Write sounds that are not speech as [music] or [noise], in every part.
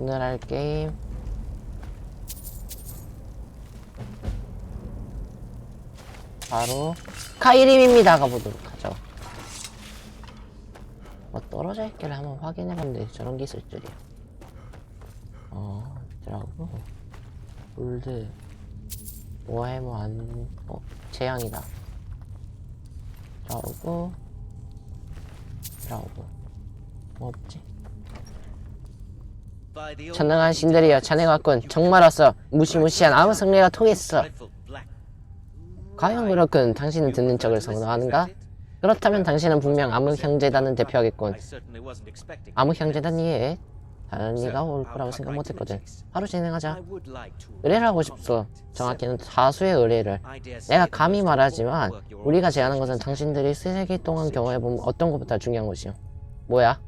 오늘 할 게임. 바로 카이림입니다. 가보도록 하죠. 뭐 떨어져 있길래 한번 확인해봤는데 저런 게 있을 줄이야. 어 있더라고. 골드 워해머 안.. 어 재앙이다. 자오고. 자오고. 뭐 없지 전능한 신들이여 자네가 왔군 정말 왔어 무시무시한 아무 승리가 통했어. 과연 그렇군. 당신은 듣는 척을 선호하는가? 그렇다면 당신은 분명 암흑 형제단을 대표하겠군. 암흑 형제단이 다른 이가 올 거라고 생각 못했거든. 바로 진행하자. 의뢰를 하고 싶소. 정확히는 다수의 의뢰를. 내가 감히 말하지만 우리가 제안한 것은 당신들이 세기 동안 경험해본 어떤 것보다 중요한 것이오. 뭐야?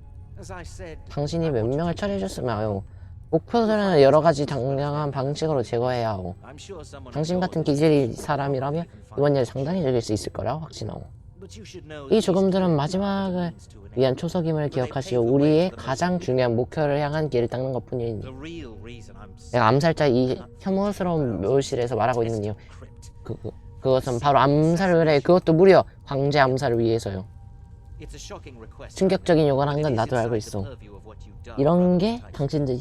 당신이 몇 명을 처리해줬으면 하오 목표들은 여러 가지 당당한 방식으로 제거해야 하고 당신 같은 기질이 사람이라면 이번 일 상당히 즐길 수 있을 거라 확신하고 이 죽음들은 마지막을 위한 초석임을 기억하시오. 우리의 가장 중요한 목표를 향한 길을 닦는 것 뿐이니 내가 암살자 이 혐오스러운 묘실에서 말하고 있는 이유. 그, 그, 그것은 바로 암살을 해. 그것도 무려 황제 암살을 위해서요 충격적인 요구를 한건 나도 알고 있어. 이런 게 당신들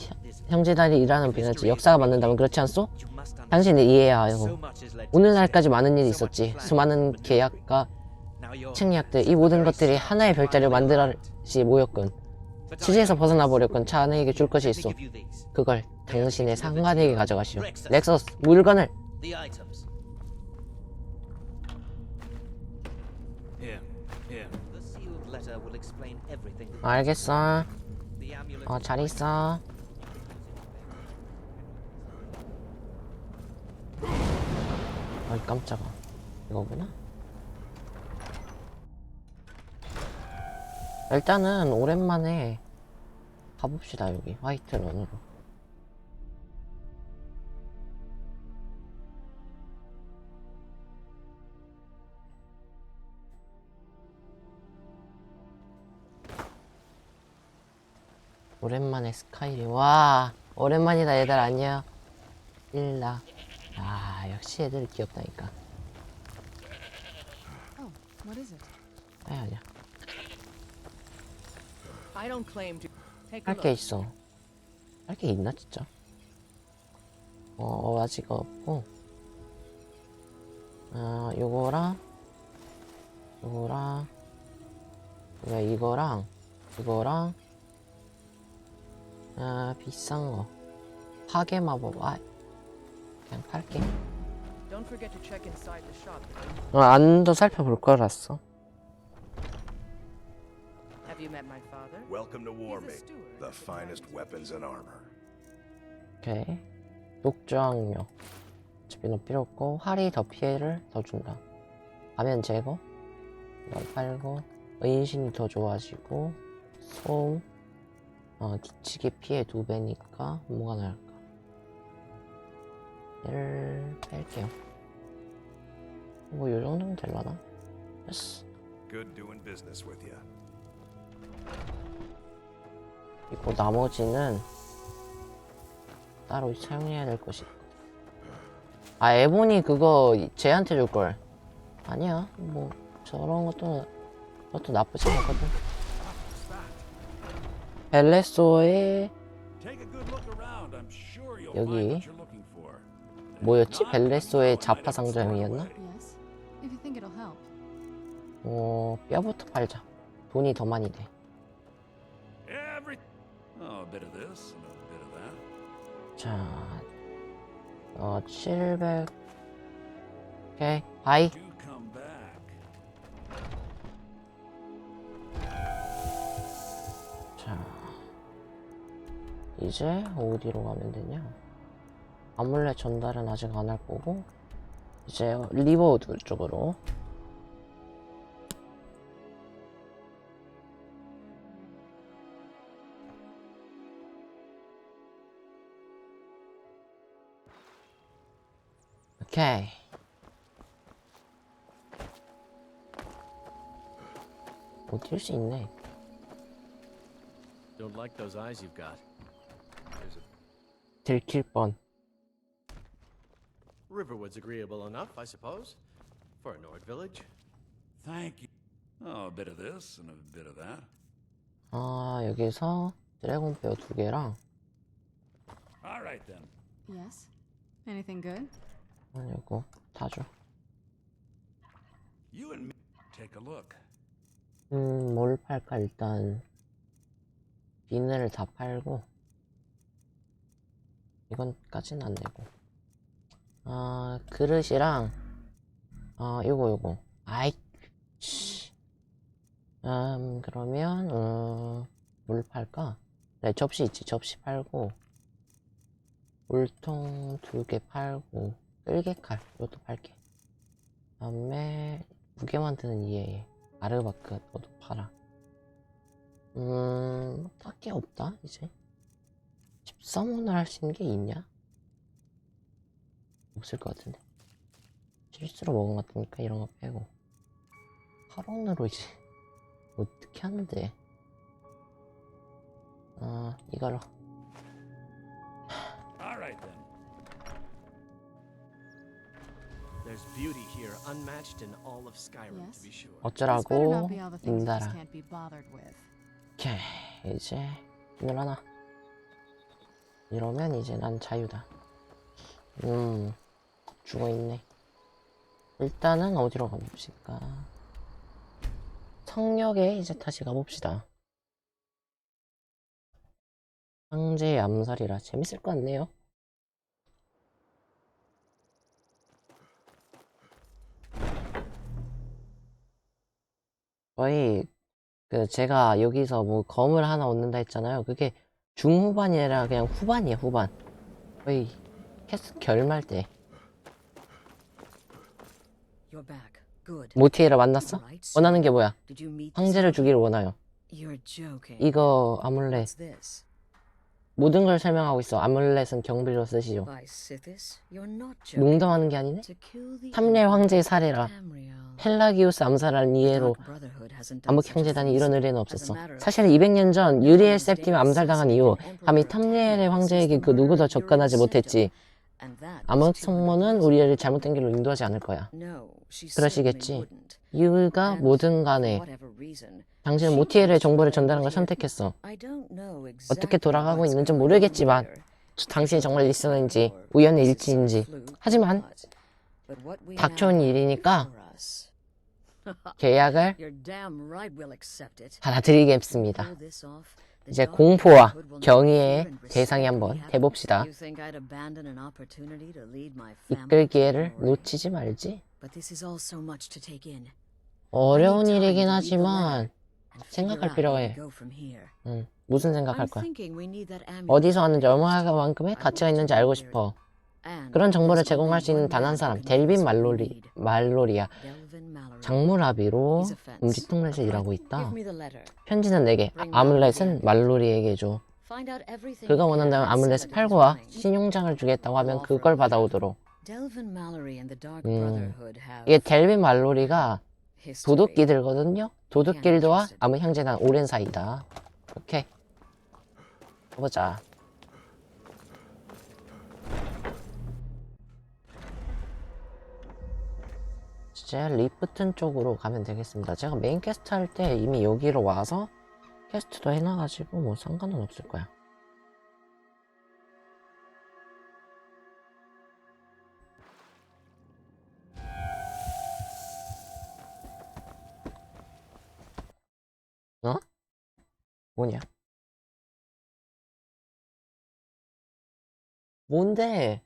형제단이 일하는 비너지 역사가 맞는다면 그렇지 않소? 당신이 이해해야 하고. 오늘날까지 많은 일이 있었지. 수많은 계약과 책략들 이 모든 것들이 하나의 별자리를 만들어시 모였군. 취지에서 벗어나 버렸군. 자네에게 줄 것이 있어. 그걸 당신의 상관에게 가져가시오. 렉서스 물건을 알겠어. 어 잘 있어. 어이 깜짝아. 이거구나. 일단은 오랜만에 가봅시다 여기. 화이트 런으로 오랜만에 스카이리 와 오랜만이다 얘들 안녕 일라 아 역시 애들 귀엽다니까 Oh, what is it? 아니 아니야 I don't claim to. Take a 할 게 look. 있어 할 게 있나 진짜 어, 어 아직 없고 아 요거랑 요거랑 왜 이거랑 이거랑 아 비싼 거 파괴 마법 아 그냥 팔게 Don't forget to check inside the shop. 어, 안도 살펴볼 거랐어 Have you met my father? Welcome to He's a Warming, steward the of the finest Dragon's weapons and armor. 오케이 녹저항력 어차피 너 필요 없고 활이 더 피해를 더 준다 가면 제거 이거 팔고 은신이 더 좋아지고 소음 어, 뒤치기 피해 두 배니까 뭐가 나을까 얘를 뺄게요 뭐 요정도면 될라나? 됐어 Good doing business with you. 그리고 나머지는 따로 사용해야 될 것이. 아 에본이 그거 쟤한테 줄 걸 아니야 뭐 저런 것도 그것도 나쁘지 않거든 벨레소의 여기. 뭐였지? 벨레소의 자파 상점이었나? 어 뼈부터 팔자 돈이 더 많이 돼 oh. 자, 어, 700. 오케이, 바이. 이제 어디로 가면 되냐? 아물렛 전달은 아직 안 할 거고, 이제 리버우드 쪽으로. 오케이. 어딜 수 있네. Don't like those eyes you've got. 들킬 뻔. Riverwood's agreeable enough, I suppose, for a Nord village. Thank you. Oh, a bit of this and a bit of that. 아 여기서 드래곤 페어 두 개랑 All right then. Yes? Anything good? 아, 이거 다 줘. You and me take a look. 음, 뭘 팔까 일단 비늘을 다 팔고 이건까지는 안 되고. 아 그릇이랑 아 요거 요거. 아이 씨. 음 그러면 어, 뭘 팔까? 네 접시 있지. 접시 팔고 물통 두 개 팔고 끌개칼. 이것도 팔게. 다음에 무게 만드는 이에 아르바크 너도 팔아. 음, 딱히 없다 이제. 집사문을 할수 있는 게 있냐? 없을 것 같은데. 실수로 먹은 것 같으니까 이런 거 빼고. 8원으로 이제 어떻게 하는데? 아, 이걸로. All right then. There's beauty here unmatched in all of Skyrim, Yes? to be sure. This better 어쩌라고 인다라. can't be bothered with. 오케이 이제 비늘 하나 이러면 이제 난 자유다. 음 죽어있네. 일단은 어디로 가봅시까 성역에 이제 다시 가봅시다. 황제의 암살이라 재밌을 것 같네요. 거의 그 제가 여기서 뭐 검을 하나 얻는다 했잖아요. 그게 중후반이 아니라 그냥 후반이에요, 후반. 거의 캐스 결말 때. You're back. Good. 모티에를 만났어? 원하는 게 뭐야? Did you meet 황제를 주기를? You're joking. 이거 아물렛. What's this? 모든 걸 설명하고 있어. 아물렛은 경비로 쓰시죠. By Sithis? You're not joking. 농담하는 게 아니네? To kill the 탐례 황제의 사례라. Tamriel. 펠라기우스 암살한 이해로 암흑 형제단이. 이런 의뢰는 없었어. 사실 200년 전 유리엘 셉팀 암살당한 이후 감히 탐례의 황제에게 그 누구도 접근하지 못했지. 암흑 성모는. 우리를 잘못된 길로 인도하지 않을 거야. 그러시겠지. 이유가 뭐든 간에 당신은 모티에르의 정보를 전달하는 걸 선택했어. 어떻게 돌아가고 있는지 모르겠지만. 당신이 정말 리스너인지 우연의 일치인지 하지만 닥쳐온 일이니까 [laughs] 계약을 받아들이겠습니다. 이제 공포와 경의의 대상이 한번 해봅시다. 이끌 기회를 놓치지 말지. 어려운 일이긴 하지만 생각할 필요가 해. 응, 무슨 생각할 거야? 어디서 왔는지 얼마만큼의 가치가 있는지 알고 싶어. 그런 정보를 제공할 수 있는 단 한 사람, 델빈 말로리, 말로리야. 장물아비로 음식통렛에 일하고 있다. 편지는 내게, 아, 아물렛은 말로리에게 줘. 그가 원한다면 아물렛을 팔고 와. 신용장을 주겠다고 하면 그걸 받아오도록. 음, 이게 델빈 말로리가 도둑끼들거든요? 도둑길드와 암흑 형제단 오랜 사이다. 오케이. 가보자. 이제 리프튼 쪽으로 가면 되겠습니다. 제가 메인 퀘스트 할 때 이미 여기로 와서 퀘스트도 해놔가지고 뭐 상관은 없을 거야. 어? 뭐냐? 뭔데?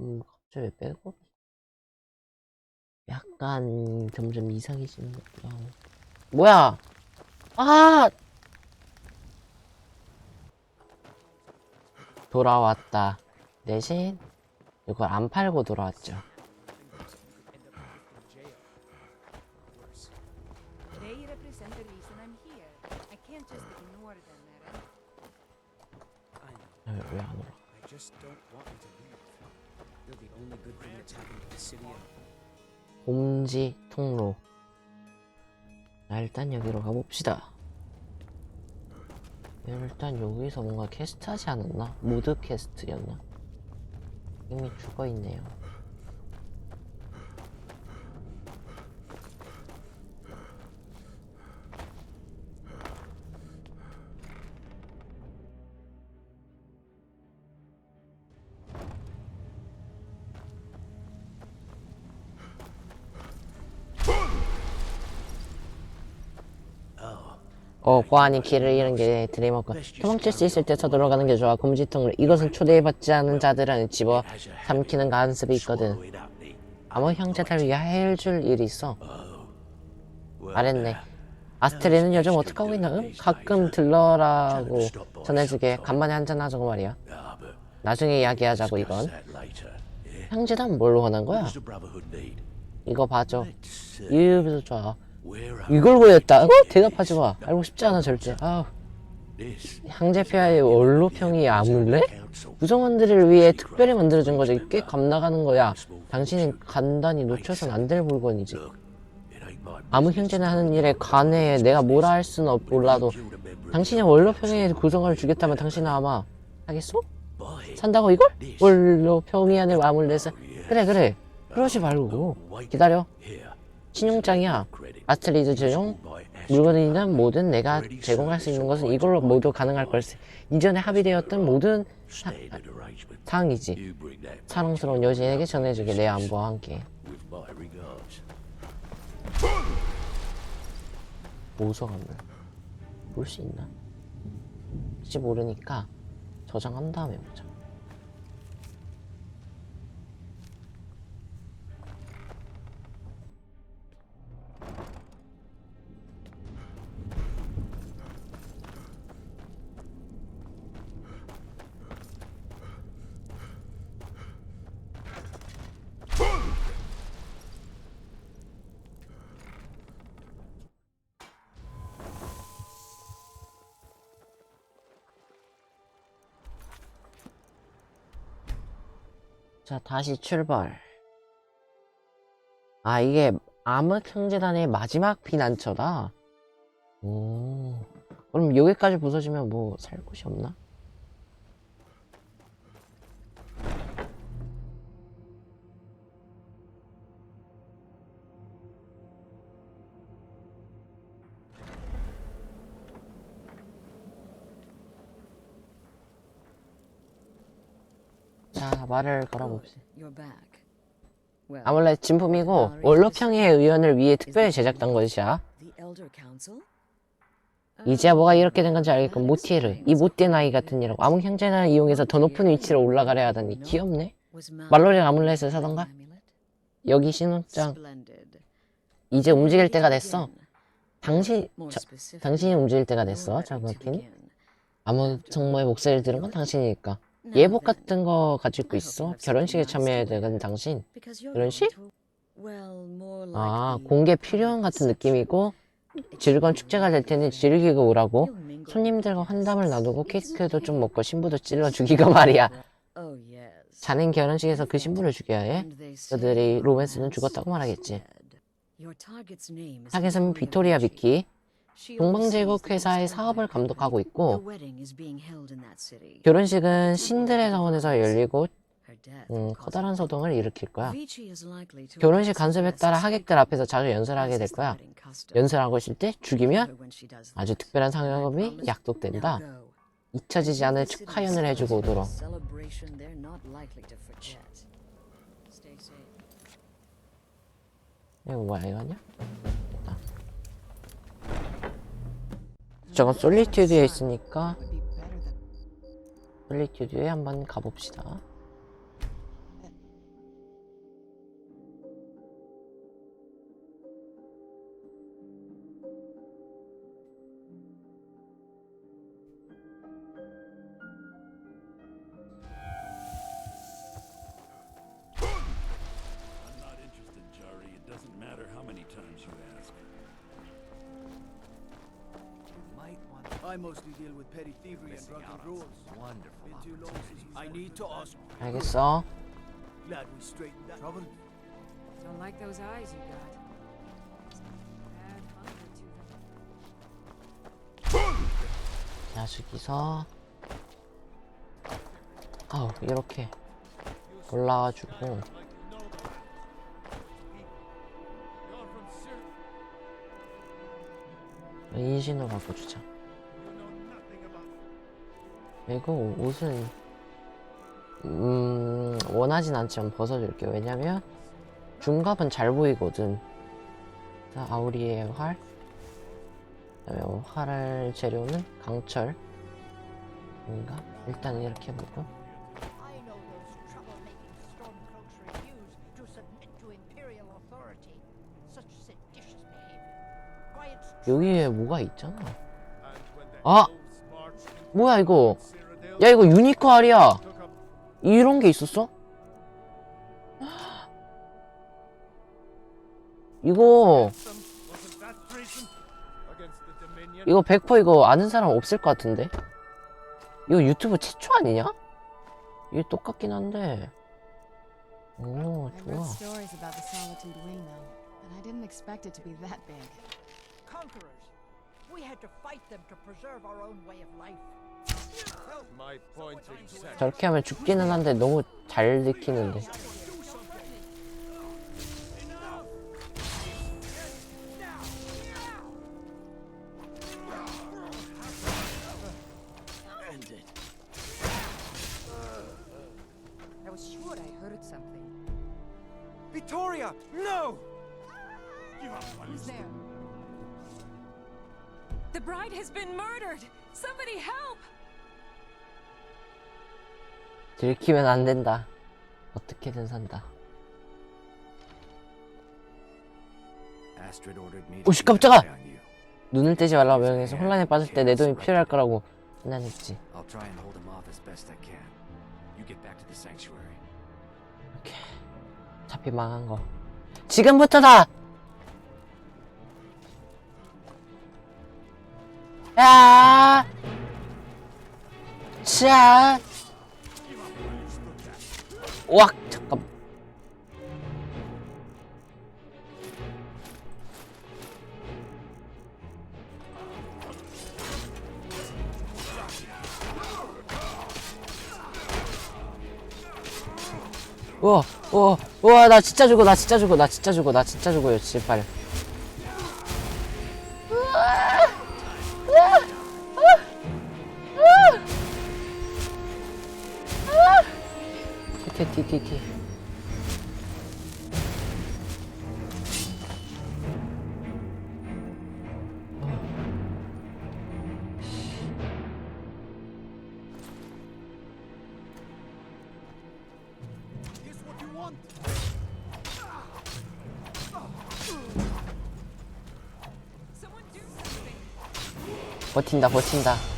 음, 갑자기 왜 빼고? 약간 점점 이상해지는 것도 하고. 뭐야? 아! 돌아왔다. 대신 이걸 안 팔고 돌아왔죠. They represent the reason I'm here. I can't just ignore them, Eren. 왜안 올라? 곰지 통로. 자, 일단 여기로 가봅시다. 일단 여기서 뭔가 캐스트 하지 않았나? 모드 캐스트였나? 이미 죽어있네요 어, 보안이 길을 잃은 게 드림워크. 도망칠 수 있을 때 서둘러가는 게 좋아. 금지통으로 이것은 초대해받지 않은 자들은 집어 삼키는 간습이 있거든. 아무 형제들 위해 해줄 일이 있어. 말했네. 아스트리는 요즘 어떡하고 있나? 응? 가끔 들러라고 전해주게 간만에 한잔하자고 말이야. 나중에 이야기하자고 이건. 형제단 뭘 원한 거야? 이거 봐줘. 유유비도 좋아. 이걸 보였다. 어? 대답하지 마. 알고 싶지 않아 절대. 아우. 향제폐하의 원로평이 아물래? 구성원들을 위해 특별히 만들어준 거지. 꽤 감나가는 거야. 당신은 간단히 놓쳐선 안 될 물건이지. 아무 형제나 하는 일에 관해 내가 뭐라 할 수는 없, 몰라도 당신이 원로평의 구성원을 주겠다면 당신은 아마 하겠어? 산다고 이걸? 원로평의안을 마무리해서 그래 그래 그러지 말고 기다려 신용장이야. 아스트리드 전용 물건이나 뭐든 내가 제공할 수 있는 것은 이걸로 모두 가능할 걸세. 이전에 합의되었던 모든 사, 사항이지. 사랑스러운 여신에게 전해주게 내 안부와 함께. 보석함을 볼 수 있나? 혹시 모르니까 저장한 다음에 보자 자, 다시 출발. 아, 이게 암흑 형제단의 마지막 피난처다. 오. 그럼 여기까지 부서지면 뭐 살 곳이 없나? 말을 걸어봅시다. 아몰렛 진품이고 원로평의 의원을 위해 특별히 제작된 것이야. 이제야 뭐가 이렇게 된 건지 알겠고 모티에르 이 못된 아이 같은 이라고 암흑 형제단을 이용해서 더 높은 위치로 올라가려 하다니 귀엽네. Was 말로리 아물렛을 사던가? 여기 Splendid. 이제 움직일 때가 됐어. 당신 저. 당신이 움직일 때가 됐어. begin. 암흑 정모의 목소리를 들은 건 당신이니까. Now 예복 then, 같은 거 가지고 있어. 결혼식에 참여해야 되는 당신. 결혼식? 아 공개 필요한 같은 느낌이고 즐거운 축제가 될 테니 즐기고 오라고. 손님들과 환담을 나누고 케이크도 좀 먹고 신부도 찔러 죽이고 말이야. Oh. 자넨 결혼식에서 그 신부를 죽여야 해. 그들이 로맨스는 죽었다고 말하겠지. 타겟은 비토리아. 비키. 동방제국 회사의 사업을. 감독하고 있고. 결혼식은 신들의 사원에서 열리고 음, 커다란 소동을 일으킬 거야. 결혼식 간섭에 따라 하객들 앞에서 자주 연설하게 될 거야. 연설하고 있을 때 죽이면 아주. 특별한 상여금이. 약속된다. 잊혀지지 않을 축하연을 해주고 오도록. 이거 뭐야 이거 아니야? 됐다. 저건 솔리튜드에 있으니까 솔리튜드에 한번 가봅시다. 알겠어. Glad we straightened that. Trouble? Don't like those eyes you got. Add hunger to them. 야수기서 아우 이렇게 올라와가지고 인신으로 바꿔주자 그리고 옷은 음 원하진 않지만 벗어줄게요 왜냐면 중갑은 잘 보이거든 자 아우리의 활 그다음에 활 재료는 강철 인가 일단 이렇게. Quiet 여기에 뭐가 있잖아 아 뭐야 이거 야 이거 유니크 알이야 이런 게 있었어? 이거 이거 100% 이거 아는 사람 없을 것 같은데 이거 유튜브 최초 아니냐? 이게 똑같긴 한데 오 좋아 I didn't expect it to be that big. conquerors. 저렇게 하면 죽기는 한데 너무 잘 느끼는데 들키면 안 된다 어떻게든 산다 오씨, 깜짝아! 눈을 떼지 말라고 명해서 혼란에 빠질 때 내 도움이 필요할 거라고 판단했지 sanctuary. 어차피 망한 거 지금부터다 야. 자. 와 잠깐 우와 우와 우와 나 진짜 죽어 나 진짜 죽어 나 진짜 죽어 나 진짜 죽어요 제발 Something! 버틴다 버틴다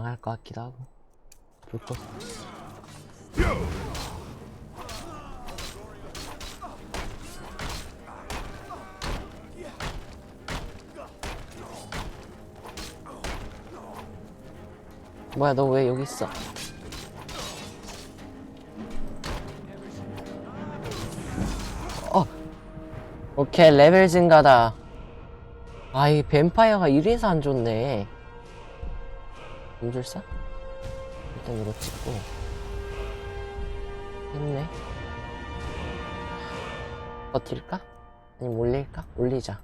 망할 것 같기도 하고. 불꽃 뭐야 너 왜 여기 있어? 어! 오케이 레벨 증가다. 아이 뱀파이어가 이래서 안 좋네 음술사? 일단 이거 찍고 했네 버틸까? 아니면 올릴까? 올리자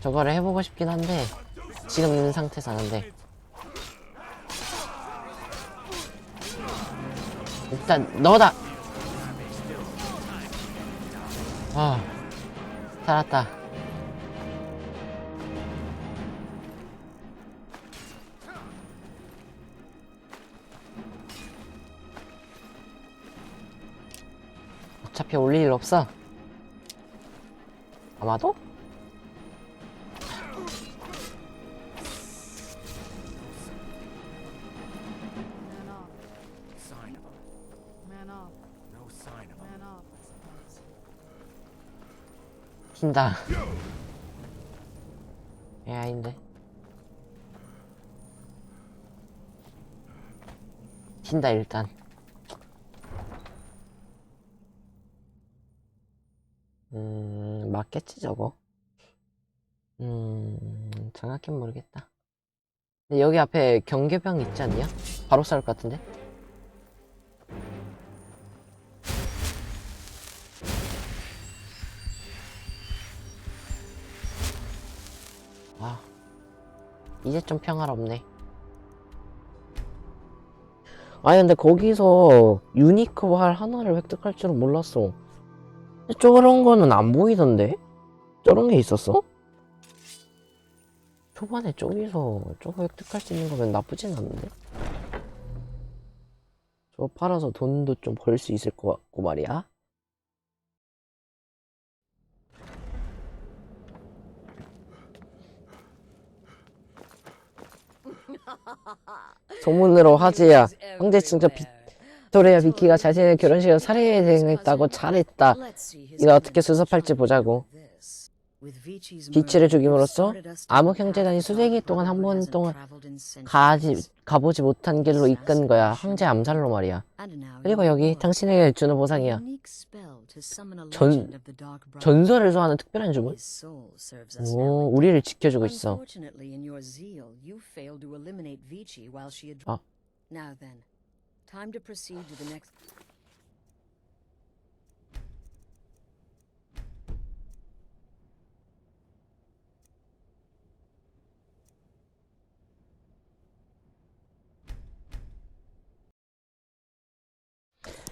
저거를 해보고 싶긴 한데 지금 있는 상태에서 안 돼 일단 너다 아 살았다 어차피 올릴 일 없어 아마도? 튄다 얘 아닌데 튄다 일단 음 맞겠지 저거 음 정확히 모르겠다 근데 여기 앞에 경계병 있지 않냐? 바로 쌀것 같은데? 아 이제 좀 평화롭네 아니 근데 거기서 유니크 활 하나를 획득할 줄은 몰랐어 저런 거는 안 보이던데? 저런 게 있었어? 초반에 저기서 저거 획득할 수 있는 거면 나쁘진 않은데? 저거 팔아서 돈도 좀 벌 수 있을 것 같고 말이야 [laughs] 소문으로 화제야 황제 진짜 빅 토리아 비키가 자신의 결혼식을 살해당했다고 잘했다. 이거 어떻게 수습할지 보자고. 비치를 죽임으로써 암흑 형제단이 수세기 동안 한 번 동안 가지, 가보지 못한 길로 이끈 거야. 황제 암살로 말이야. 그리고 여기 당신에게 주는 보상이야. 전- 전설을 소화하는 특별한 주문 오 우리를 지켜주고 있어. Unfortunately, time to proceed to the next.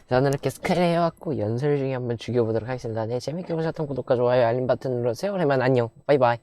저는 이렇게 스크린 해왔고 연설 중에 한번 죽여보도록 하겠습니다. 네 재밌게 보셨던 구독과 좋아요 알림 버튼 눌러주세요 그러면 안녕. 바이바이